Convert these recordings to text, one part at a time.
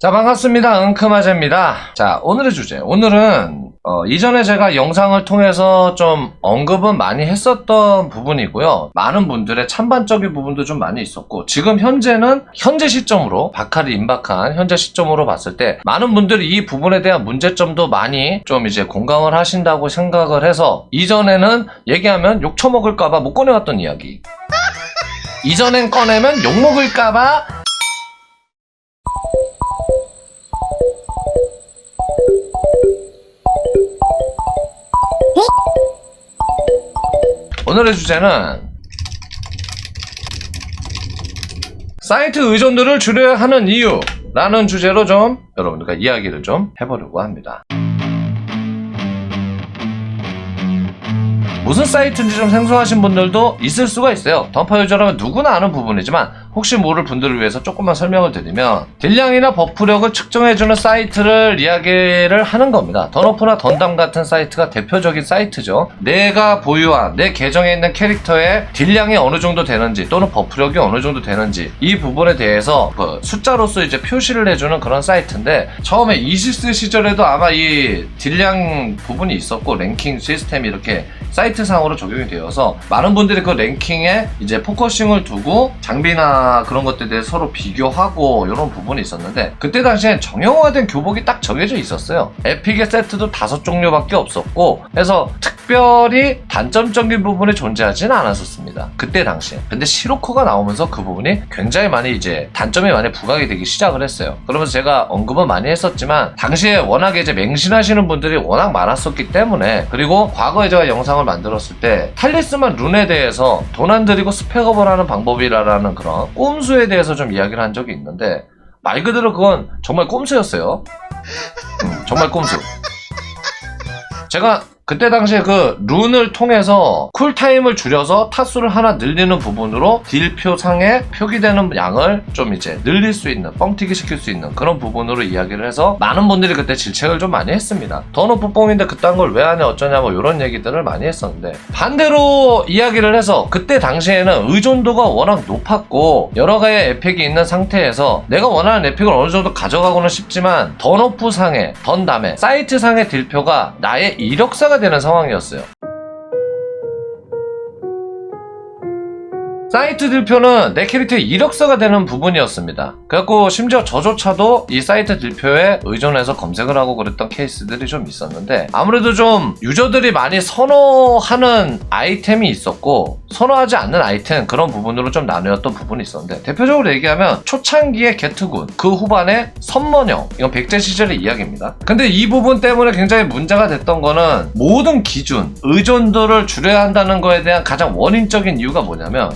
자, 반갑습니다. 은크마제입니다. 자, 오늘의 주제. 오늘은, 어, 이전에 제가 영상을 통해서 좀 언급은 많이 했었던 부분이고요. 많은 분들의 찬반적인 부분도 좀 많이 있었고, 지금 현재는, 현재 시점으로, 박하리 임박한 현재 시점으로 봤을 때, 많은 분들이 이 부분에 대한 문제점도 많이 좀 이제 공감을 하신다고 생각을 해서, 이전에는 얘기하면 욕 처먹을까봐 못 꺼내왔던 이야기. 이전엔 꺼내면 욕먹을까봐 오늘의 주제는 사이트 의존도를 줄여야 하는 이유 라는 주제로 좀 여러분들과 이야기를 좀 해보려고 합니다. 무슨 사이트인지 좀 생소하신 분들도 있을 수가 있어요. 던파 유저라면 누구나 아는 부분이지만 혹시 모를 분들을 위해서 조금만 설명을 드리면 딜량이나 버프력을 측정해주는 사이트를 이야기를 하는 겁니다. 던오프나 던담 같은 사이트가 대표적인 사이트죠. 내가 보유한 내 계정에 있는 캐릭터의 딜량이 어느 정도 되는지 또는 버프력이 어느 정도 되는지 이 부분에 대해서 그 숫자로서 이제 표시를 해주는 그런 사이트인데 처음에 이시스 시절에도 아마 이 딜량 부분이 있었고 랭킹 시스템이 이렇게 사이트상으로 적용이 되어서 많은 분들이 그 랭킹에 이제 포커싱을 두고 장비나 그런 것들에 대해서 서로 비교하고 이런 부분이 있었는데 그때 당시엔 정형화된 교복이 딱 정해져 있었어요. 에픽의 세트도 다섯 종류밖에 없었고 해서 특 별히 단점적인 부분이 존재하지는 않았었습니다. 그때 당시에. 근데 시로코가 나오면서 그 부분이 굉장히 많이 이제 단점이 많이 부각이 되기 시작을 했어요. 그러면서 제가 언급은 많이 했었지만 당시에 워낙에 이제 맹신하시는 분들이 워낙 많았었기 때문에 그리고 과거에 제가 영상을 만들었을 때 탈리스만 룬에 대해서 돈 안 들이고 스펙업을 하는 방법이라는 그런 꼼수에 대해서 좀 이야기를 한 적이 있는데 말 그대로 그건 정말 꼼수였어요. 음, 정말 꼼수. 제가 그때 당시에 그 룬을 통해서 쿨타임을 줄여서 타수를 하나 늘리는 부분으로 딜표 상에 표기되는 양을 좀 이제 늘릴 수 있는 뻥튀기 시킬 수 있는 그런 부분으로 이야기를 해서 많은 분들이 그때 질책을 좀 많이 했습니다. 더 높은 뽕인데 그딴 걸 왜 하냐 어쩌냐 뭐 이런 얘기들을 많이 했었는데 반대로 이야기를 해서 그때 당시에는 의존도가 워낙 높았고 여러 가지의 에픽이 있는 상태에서 내가 원하는 에픽을 어느 정도 가져가고는 싶지만 던오프 상에 던담에 사이트 상의 딜표가 나의 이력사가 되는 상황이었어요. 사이트 딜표는 내 캐릭터의 이력서가 되는 부분이었습니다. 그래갖고 심지어 저조차도 이 사이트 딜표에 의존해서 검색을 하고 그랬던 케이스들이 좀 있었는데 아무래도 좀 유저들이 많이 선호하는 아이템이 있었고 선호하지 않는 아이템 그런 부분으로 좀 나누었던 부분이 있었는데 대표적으로 얘기하면 초창기의 게트군 그 후반에 선머령 이건 백제 시절의 이야기입니다. 근데 이 부분 때문에 굉장히 문제가 됐던 거는 모든 기준 의존도를 줄여야 한다는 거에 대한 가장 원인적인 이유가 뭐냐면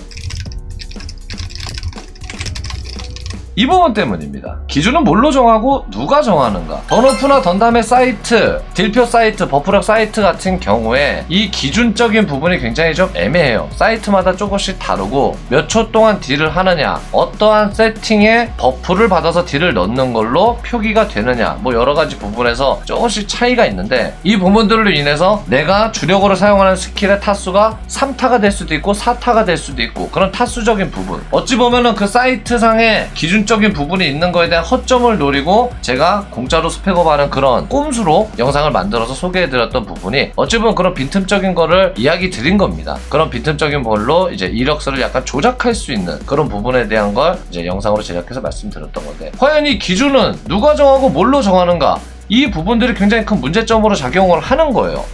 이 부분 때문입니다. 기준은 뭘로 정하고 누가 정하는가? 던오프나 던담의 사이트, 딜표 사이트, 버프력 사이트 같은 경우에 이 기준적인 부분이 굉장히 좀 애매해요. 사이트마다 조금씩 다르고 몇 초 동안 딜을 하느냐, 어떠한 세팅에 버프를 받아서 딜을 넣는 걸로 표기가 되느냐, 뭐 여러 가지 부분에서 조금씩 차이가 있는데 이 부분들로 인해서 내가 주력으로 사용하는 스킬의 타수가 3타가 될 수도 있고 4타가 될 수도 있고 그런 타수적인 부분. 어찌 보면은 그 사이트상에 기준 기준적인 부분이 있는 거에 대한 허점을 노리고 제가 공짜로 스펙업하는 그런 꼼수로 영상을 만들어서 소개해드렸던 부분이 어찌 보면 그런 빈틈적인 거를 이야기 드린 겁니다. 그런 빈틈적인 걸로 이제 이력서를 약간 조작할 수 있는 그런 부분에 대한 걸 이제 영상으로 제작해서 말씀드렸던 건데 과연 이 기준은 누가 정하고 뭘로 정하는가 이 부분들이 굉장히 큰 문제점으로 작용을 하는 거예요.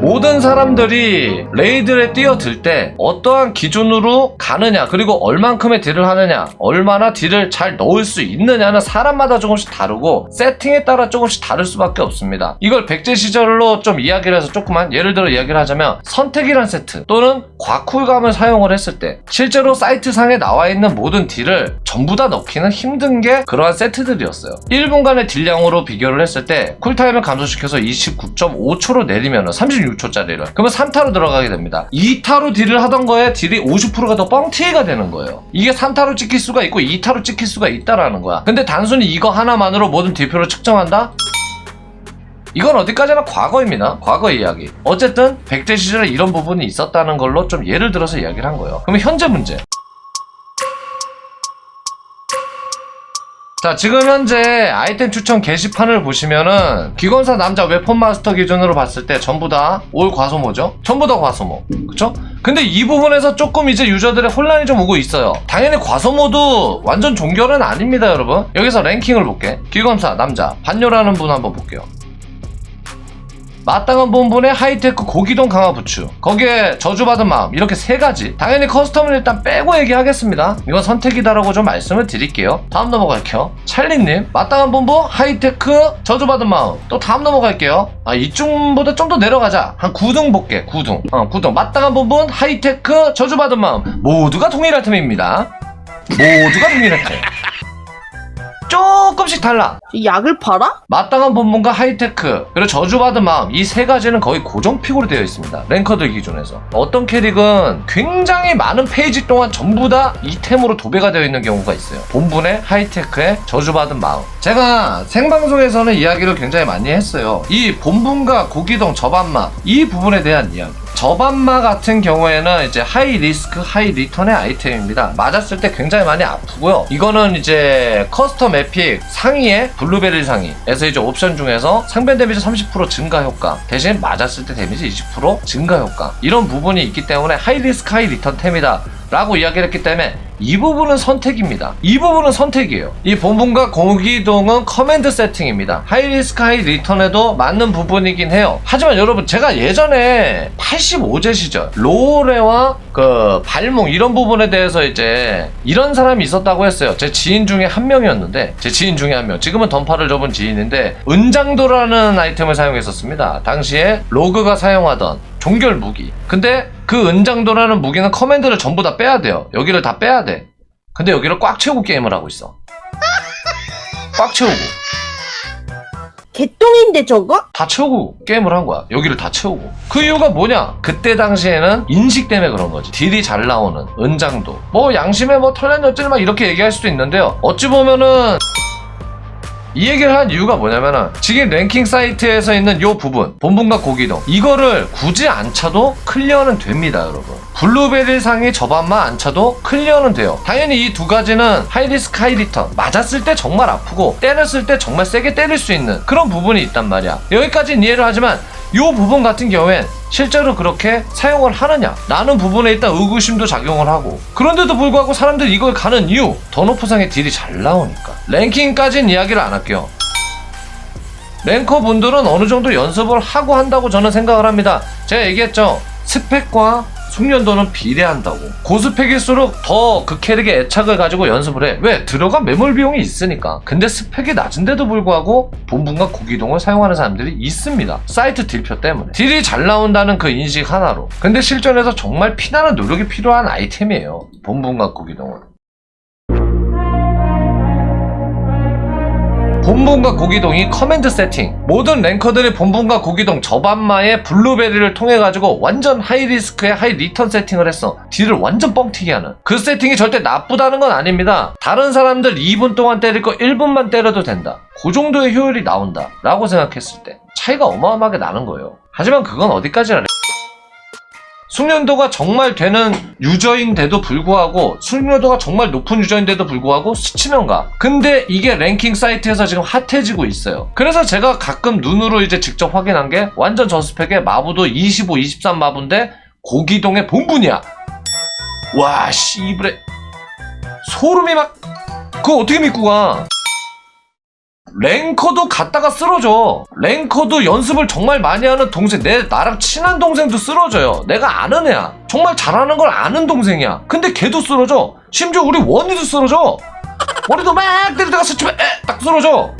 모든 사람들이 레이드에 뛰어들 때 어떠한 기준으로 가느냐 그리고 얼만큼의 딜을 하느냐 얼마나 딜을 잘 넣을 수 있느냐는 사람마다 조금씩 다르고 세팅에 따라 조금씩 다를 수밖에 없습니다. 이걸 백제 시절로 좀 이야기를 해서 조금만 예를 들어 이야기를 하자면 선택이란 세트 또는 과쿨감을 사용을 했을 때 실제로 사이트 상에 나와 있는 모든 딜을 전부 다 넣기는 힘든 게 그러한 세트들이었어요. 1분간의 딜량으로 비교를 했을 때 쿨타임을 감소시켜서 29.5초로 내리면 36초짜리를 그러면 3타로 들어가게 됩니다 2타로 딜을 하던 거에 딜이 50%가 더 뻥튀기가 되는 거예요 이게 3타로 찍힐 수가 있고 2타로 찍힐 수가 있다라는 거야 근데 단순히 이거 하나만으로 모든 딜표를 측정한다? 이건 어디까지나 과거입니다. 과거 이야기. 어쨌든 백제 시절에 이런 부분이 있었다는 걸로 좀 예를 들어서 이야기를 한 거예요. 그러면 현재 문제. 자 지금 현재 아이템 추천 게시판을 보시면은 기관사 남자 웨폰 마스터 기준으로 봤을 때 전부 다 올 과소모죠? 전부 다 과소모. 그쵸? 근데 이 부분에서 조금 이제 유저들의 혼란이 좀 오고 있어요. 당연히 과소모도 완전 종결은 아닙니다 여러분. 여기서 랭킹을 볼게. 기관사 남자 반요라는 분 한번 볼게요 마땅한 본분의 하이테크 고기동 강화 부추. 거기에 저주받은 마음. 이렇게 세 가지. 당연히 커스텀은 일단 빼고 얘기하겠습니다. 이건 선택이다라고 좀 말씀을 드릴게요. 다음 넘어갈게요. 찰리님 마땅한 본부 하이테크 저주받은 마음. 또 다음 넘어갈게요. 아 이쯤보다 좀 더 내려가자. 한 9등 볼게 9등. 어 9등. 마땅한 본분 하이테크 저주받은 마음. 모두가 동일할 틈입니다. 모두가 동일할 틈 조금씩 달라. 이 약을 팔아? 마땅한 본문과 하이테크 그리고 저주받은 마음 이 세 가지는 거의 고정 픽으로 되어 있습니다. 랭커들 기준에서. 어떤 캐릭은 굉장히 많은 페이지 동안 전부 다 이템으로 도배가 되어 있는 경우가 있어요. 본분의 하이테크에 저주받은 마음. 제가 생방송에서는 이야기를 굉장히 많이 했어요. 이 본분과 고기동 저반마 이 부분에 대한 이야기 저반마 같은 경우에는 이제 하이 리스크 하이 리턴의 아이템입니다. 맞았을 때 굉장히 많이 아프고요. 이거는 이제 커스텀 에픽 상위에 블루베리 상위에서 이제 옵션 중에서 상변 데미지 30% 증가 효과 대신 맞았을 때 데미지 20% 증가 효과 이런 부분이 있기 때문에 하이 리스크 하이 리턴 템이다 라고 이야기를 했기 때문에 이 부분은 선택입니다. 이 부분은 선택이에요. 이 본분과 공기동은 커맨드 세팅입니다. 하이리스크 하이 리턴에도 맞는 부분이긴 해요. 하지만 여러분 제가 예전에 85제 시절 로레와 그 발몽 이런 부분에 대해서 이제 이런 사람이 있었다고 했어요. 제 지인 중에 한 명이었는데 제 지인 중에 한 명. 지금은 던파를 접은 지인인데 은장도라는 아이템을 사용했었습니다. 당시에 로그가 사용하던 종결 무기. 근데 그 은장도라는 무기는 커맨드를 전부 다 빼야 돼요. 여기를 다 빼야 돼. 근데 여기를 꽉 채우고 게임을 하고 있어. 꽉 채우고. 개똥인데 저거? 다 채우고 게임을 한 거야. 여기를 다 채우고. 그 이유가 뭐냐? 그때 당시에는 인식 때문에 그런 거지. 딜이 잘 나오는 은장도. 뭐 양심에 뭐 털렸니 어쩌니 막 이렇게 얘기할 수도 있는데요. 어찌 보면은 이 얘기를 한 이유가 뭐냐면은 지금 랭킹 사이트에서 있는 요 부분 본분과 고기동 이거를 굳이 안 차도 클리어는 됩니다 여러분. 블루베리 상의 저반만 안 차도 클리어는 돼요. 당연히 이 두 가지는 하이리스크 하이리턴 맞았을 때 정말 아프고 때렸을 때 정말 세게 때릴 수 있는 그런 부분이 있단 말이야. 여기까지는 이해를 하지만 요 부분 같은 경우엔 실제로 그렇게 사용을 하느냐? 라는 부분에 일단 의구심도 작용을 하고 그런데도 불구하고 사람들이 이걸 가는 이유 더노프상의 딜이 잘 나오니까 랭킹까지는 이야기를 안 할게요. 랭커 분들은 어느 정도 연습을 하고 한다고 저는 생각을 합니다. 제가 얘기했죠. 스펙과 숙련도는 비례한다고. 고스펙일수록 더 그 캐릭의 애착을 가지고 연습을 해. 왜? 들어간 매몰 비용이 있으니까. 근데 스펙이 낮은데도 불구하고 본분과 고기동을 사용하는 사람들이 있습니다. 사이트 딜표 때문에. 딜이 잘 나온다는 그 인식 하나로. 근데 실전에서 정말 피나는 노력이 필요한 아이템이에요. 본분과 고기동은 본분과 고기동이 커맨드 세팅. 모든 랭커들이 본분과 고기동 저반마의 블루베리를 통해 가지고 완전 하이 리스크의 하이 리턴 세팅을 했어. 딜을 완전 뻥튀기 하는. 그 세팅이 절대 나쁘다는 건 아닙니다. 다른 사람들 2분 동안 때릴 거 1분만 때려도 된다. 그 정도의 효율이 나온다. 라고 생각했을 때 차이가 어마어마하게 나는 거예요. 하지만 그건 어디까지나 숙련도가 정말 되는 유저인데도 불구하고 숙련도가 정말 높은 유저인데도 불구하고 수치명가? 근데 이게 랭킹 사이트에서 지금 핫해지고 있어요. 그래서 제가 가끔 눈으로 이제 직접 확인한 게 완전 저스펙의 마부도 25, 23 마부인데 고기동의 본분이야. 와 씨브레. 소름이 막 그거 어떻게 믿고 가 랭커도 갔다가 쓰러져. 랭커도 연습을 정말 많이 하는 동생, 내 나랑 친한 동생도 쓰러져요. 내가 아는 애야. 정말 잘하는 걸 아는 동생이야. 근데 걔도 쓰러져. 심지어 우리 원이도 쓰러져. 원이도 막 때리다가 스치면 에! 딱 쓰러져.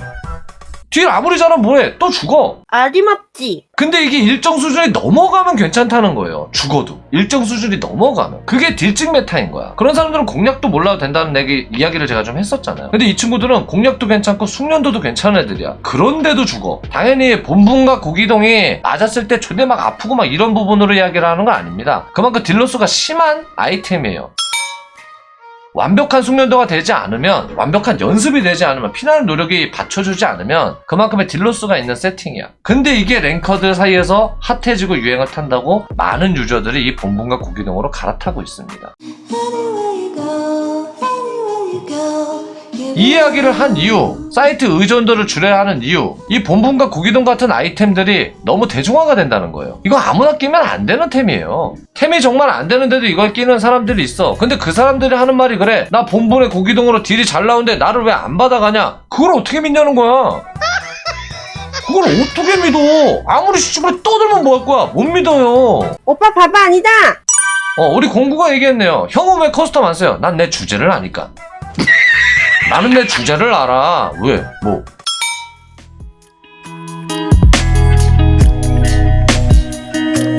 딜 아무리 잘하면 뭐해? 또 죽어. 알이 맞지? 근데 이게 일정 수준이 넘어가면 괜찮다는 거예요. 죽어도. 일정 수준이 넘어가면. 그게 딜증 메타인 거야. 그런 사람들은 공략도 몰라도 된다는 얘기, 이야기를 제가 좀 했었잖아요. 근데 이 친구들은 공략도 괜찮고 숙련도도 괜찮은 애들이야. 그런데도 죽어. 당연히 본분과 고기동이 맞았을 때 존내 막 아프고 막 이런 부분으로 이야기를 하는 건 아닙니다. 그만큼 딜로스가 심한 아이템이에요. 완벽한 숙련도가 되지 않으면 완벽한 연습이 되지 않으면 피나는 노력이 받쳐주지 않으면 그만큼의 딜로스가 있는 세팅이야. 근데 이게 랭커들 사이에서 핫해지고 유행을 탄다고 많은 유저들이 이 본분과 고기동으로 갈아타고 있습니다 이 이야기를 한 이유, 사이트 의존도를 줄여야 하는 이유, 이 본분과 고기동 같은 아이템들이 너무 대중화가 된다는 거예요. 이거 아무나 끼면 안 되는 템이에요. 템이 정말 안 되는데도 이걸 끼는 사람들이 있어. 근데 그 사람들이 하는 말이 그래. 나 본분의 고기동으로 딜이 잘 나오는데 나를 왜 안 받아가냐? 그걸 어떻게 믿냐는 거야. 그걸 어떻게 믿어? 아무리 시집을 떠들면 뭐 할 거야? 못 믿어요. 오빠 바바 아니다. 어, 우리 공구가 얘기했네요. 형은 왜 커스텀 안 써요? 난 내 주제를 아니까. 나는 내 주제를 알아. 왜? 뭐?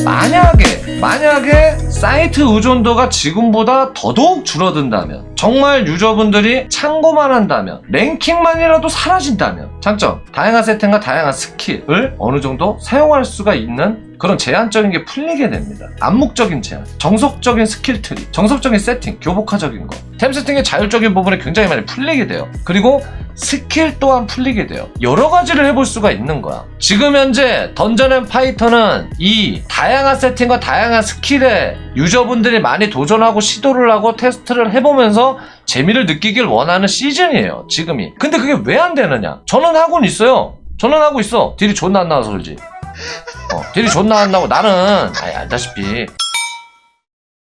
만약에, 만약에 사이트 의존도가 지금보다 더더욱 줄어든다면, 정말 유저분들이 참고만 한다면, 랭킹만이라도 사라진다면, 장점, 다양한 세팅과 다양한 스킬을 어느 정도 사용할 수가 있는 그런 제한적인 게 풀리게 됩니다. 암묵적인 제한, 정석적인 스킬 트리, 정석적인 세팅, 교복화적인 거. 템 세팅의 자율적인 부분이 굉장히 많이 풀리게 돼요. 그리고 스킬 또한 풀리게 돼요. 여러 가지를 해볼 수가 있는 거야. 지금 현재 던전 앤 파이터는 이 다양한 세팅과 다양한 스킬에 유저분들이 많이 도전하고 시도를 하고 테스트를 해보면서 재미를 느끼길 원하는 시즌이에요. 지금이. 근데 그게 왜 안 되느냐? 저는 하고는 있어요. 저는 하고 있어. 딜이 존나 안 나와서 그러지. 어, 딜이 존나 안 나고 나는 아예 알다시피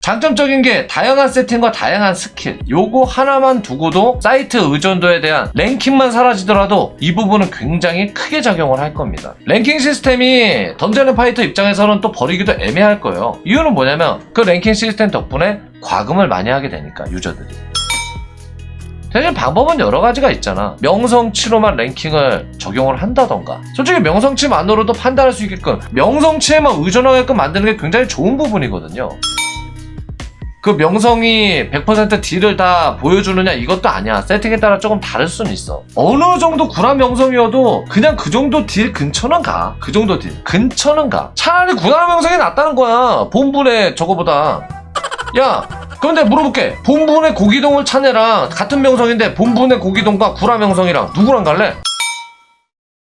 장점적인 게 다양한 세팅과 다양한 스킬 요거 하나만 두고도 사이트 의존도에 대한 랭킹만 사라지더라도 이 부분은 굉장히 크게 작용을 할 겁니다 랭킹 시스템이 던전 앤 파이터 입장에서는 또 버리기도 애매할 거예요 이유는 뭐냐면 그 랭킹 시스템 덕분에 과금을 많이 하게 되니까 유저들이 대신 방법은 여러 가지가 있잖아. 명성치로만 랭킹을 적용을 한다던가. 솔직히 명성치만으로도 판단할 수 있게끔 명성치에만 의존하게끔 만드는 게 굉장히 좋은 부분이거든요. 그 명성이 100% 딜을 다 보여주느냐 이것도 아니야. 세팅에 따라 조금 다를 수는 있어. 어느 정도 구라 명성이어도 그냥 그 정도 딜 근처는 가. 그 정도 딜. 근처는 가. 차라리 구라 명성이 낫다는 거야. 본분의 저거보다. 야, 내가 물어볼게. 본분의 고기동을 차내랑 같은 명성인데 본분의 고기동과 구라 명성이랑 누구랑 갈래?